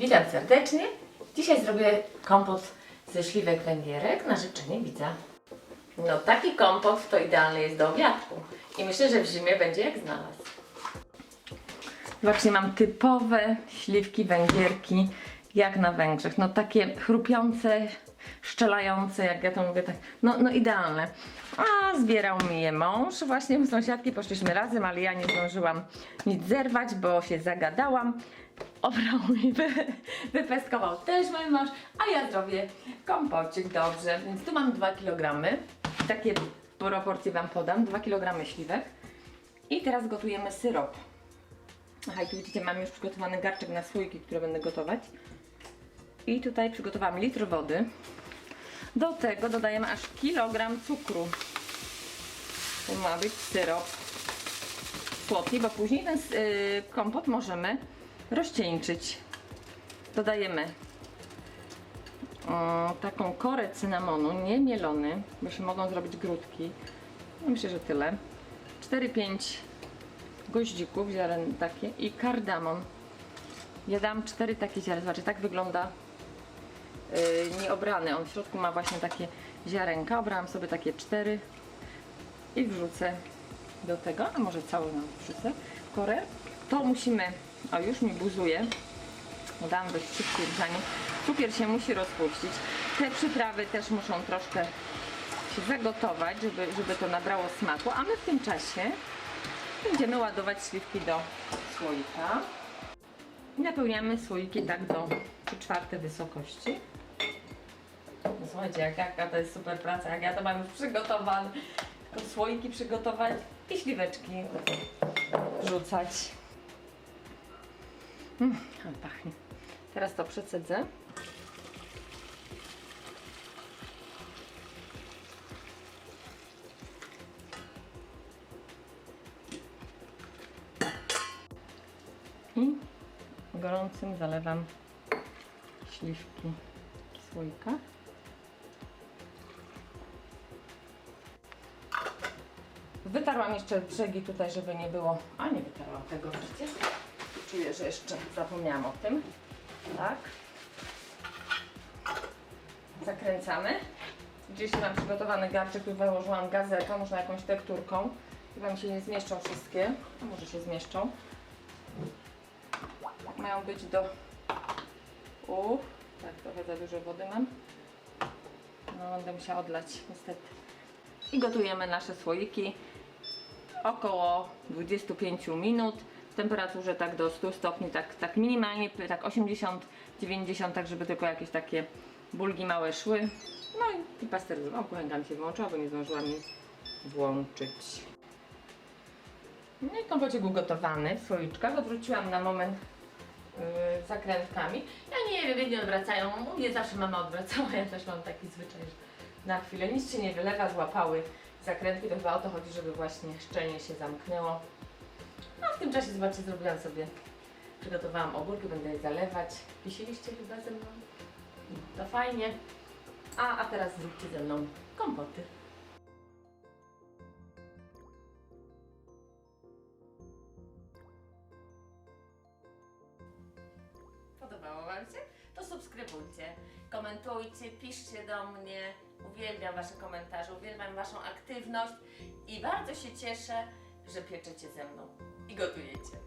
Witam serdecznie. Dzisiaj zrobię kompot ze śliwek węgierek na życzenie widza. No taki kompot to idealny jest do obiadku. I myślę, że w zimie będzie jak znalazł. Zobaczcie, mam typowe śliwki węgierki, jak na Węgrzech. No takie chrupiące, szczelające, jak ja to mówię, tak, no, no idealne. A zbierał mi je mąż, właśnie u sąsiadki poszliśmy razem, ale ja nie zdążyłam nic zerwać, bo się zagadałam. Obrał mi, wy, wypestkował też mój mąż, a ja zrobię kompocik, dobrze. Więc tu mam 2 kg, takie proporcje Wam podam, 2 kg śliwek. I teraz gotujemy syrop. Aha, i tu widzicie, mam już przygotowany garczek na słoiki, które będę gotować. I tutaj przygotowałam litr wody. Do tego dodajemy aż kilogram cukru. To ma być syrop słodki, bo później ten y, kompot możemy rozcieńczyć. Dodajemy o, taką korę cynamonu, nie mielony, bo się mogą zrobić grudki. Myślę, że tyle. 4-5 goździków, ziaren takie i kardamon. Ja dam cztery takie ziarna, zobaczcie, tak wygląda yy, nieobrany. On w środku ma właśnie takie ziarenka. Obrałam sobie takie cztery i wrzucę do tego, a może cały nam wrzucę korę. To musimy, o już mi buzuje, dam dość szybkie grzanie. Cukier się musi rozpuścić. Te przyprawy też muszą troszkę się zagotować, żeby, żeby to nabrało smaku, a my w tym czasie Będziemy ładować śliwki do słoika. Napełniamy słoiki tak do 3 czwarte wysokości. Słuchajcie, jak, jaka to jest super praca, jak ja to mam już przygotowane. Tylko słoiki przygotować i śliweczki rzucać. Mm, ale pachnie. Teraz to przecedzę. I gorącym zalewam śliwki w słoikach. Wytarłam jeszcze brzegi tutaj, żeby nie było... A nie wytarłam tego przecież. Czuję, że jeszcze zapomniałam o tym. Tak. Zakręcamy. Gdzieś mam przygotowany garczek, tu wyłożyłam gazetę, można jakąś tekturką. Chyba mi się nie zmieszczą wszystkie. A może się zmieszczą mają być do Uff, tak trochę za dużo wody mam. No będę musiała odlać niestety. I gotujemy nasze słoiki około 25 minut w temperaturze tak do 100 stopni, tak, tak minimalnie, tak 80-90, tak żeby tylko jakieś takie bulgi małe szły. No i, i pasteryzm. O, kuchenka mi się wyłączyła, bo nie zdążyłam jej włączyć. No i kompocik ugotowany w słoiczkach. Odwróciłam na moment yy, zakrętkami. Ja nie wiem, nie odwracają. U mnie zawsze mama odwracała, ja też mam taki zwyczaj, że na chwilę nic się nie wylewa, złapały zakrętki. To chyba o to chodzi, żeby właśnie szczelnie się zamknęło. No w tym czasie, zobaczcie, zrobiłam sobie, przygotowałam ogórki, będę je zalewać. Pisiliście chyba ze mną? To fajnie. A, a teraz zróbcie ze mną kompoty. Podobało Wam się? To subskrybujcie, komentujcie, piszcie do mnie. Uwielbiam Wasze komentarze, uwielbiam Waszą aktywność i bardzo się cieszę, że pieczecie ze mną i gotujecie.